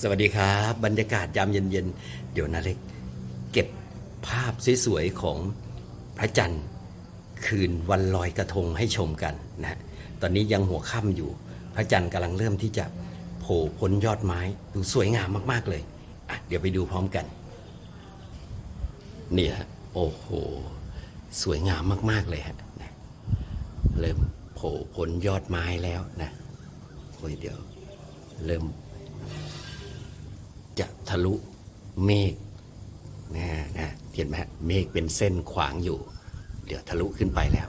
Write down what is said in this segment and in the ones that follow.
สวัสดีครับ บรรยากาศยามเย็นๆ เดี๋ยวนาเล็ก เก็บภาพสวยๆ ของพระจันทร์คืนวันลอยกระทงให้ชมกันนะฮะตอนนี้ยังหัวค่ำอยู่ พระจันทร์กำลังเริ่มที่จะโผล่พ้นยอดไม้ดูสวยงามมากๆเลยอะเดี๋ยวไปดูพร้อมกัน นี่ฮะโอ้โห สวยงามมากๆเลยฮะนะเริ่มโผล่พ้นยอดไม้แล้วนะโอ้ยเดี๋ยว เริ่ม จะทะลุเมฆนะนะเห็นไหมเมฆเป็นเส้นขวางอยู่ เดี๋ยวทะลุขึ้นไปแล้ว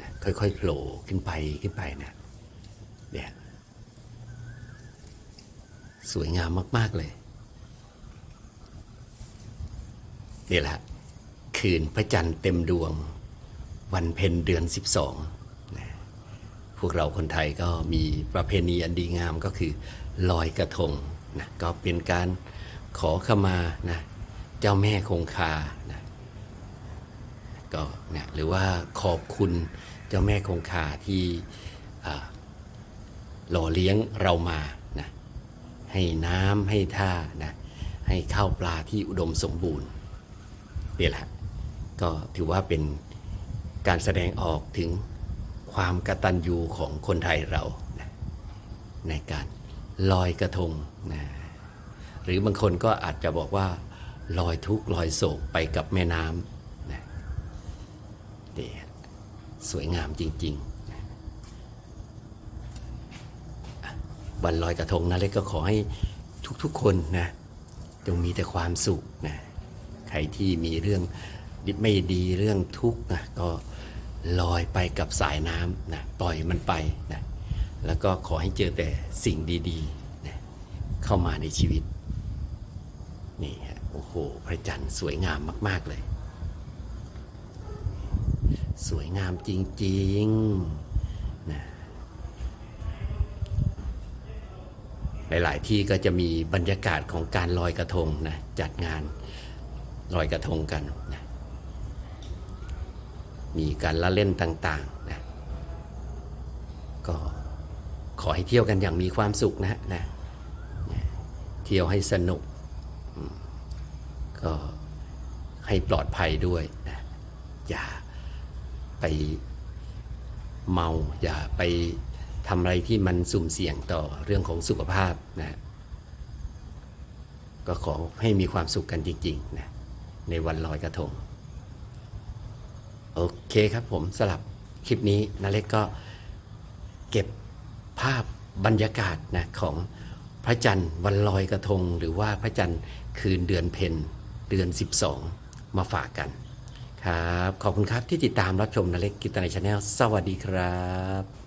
นะค่อยๆโผล่ขึ้นไปขึ้นไปนะเนี่ยสวยงามมาก ๆ เลยนี่แหละคืนพระจันทร์เต็มดวง วันเพ็ญเดือน 12นะพวกเราคนไทยก็มีประเพณีอันดีงามก็คือลอยกระทง นะก็เป็นการขอขมานะเจ้าแม่คงคานะก็นะหรือว่าขอบคุณเจ้าแม่คงคาที่หล่อเลี้ยงเรามานะให้น้ำให้ท่านะให้ข้าวปลาที่อุดมสมบูรณ์นี่แหละก็ถือว่าเป็นการแสดงออกถึงความกตัญญูของคนไทยเรานะในการ ลอยกระทงนะหรือบางคนก็อาจจะบอกว่าลอยทุกข์ลอยโศกไปกับแม่น้ำนะนี่สวยงามจริงๆวันลอยกระทงนะเล็กก็ขอให้ทุกๆคนนะจงมีแต่ความสุขนะใครที่มีเรื่องไม่ดีเรื่องทุกข์นะก็ลอยไปกับสายน้ำนะปล่อยมันไปนะ แล้วก็ขอให้เจอแต่สิ่งดีๆนะเข้ามาในชีวิต นี่ฮะโอ้โหพระจันทร์สวยงามมาก ๆเลย สวยงามจริงๆนะหลายๆที่ก็จะมีบรรยากาศของการลอยกระทงนะจัดงานลอยกระทงกันนะมีการละเล่นต่างๆนะก็ ขอให้เที่ยวกันอย่างมีความสุขนะนะนะเที่ยวให้สนุก ก็ให้ปลอดภัยด้วยนะอย่าไปเมา อย่าไปทำอะไรที่มันสุ่มเสี่ยงต่อเรื่องของสุขภาพนะก็ขอให้มีความสุขกันจริงๆนะในวันลอยกระทง โอเคครับผมสลับคลิปนี้นาเล็กก็เก็บ ภาพบรรยากาศนะของพระจันทร์วันลอยกระทง หรือว่าพระจันทร์คืนเดือนเพ็ญเดือน 12 มาฝากกันครับ ขอบคุณครับที่ติดตามรับชมนาเล็กกิตนาชาแนลสวัสดีครับ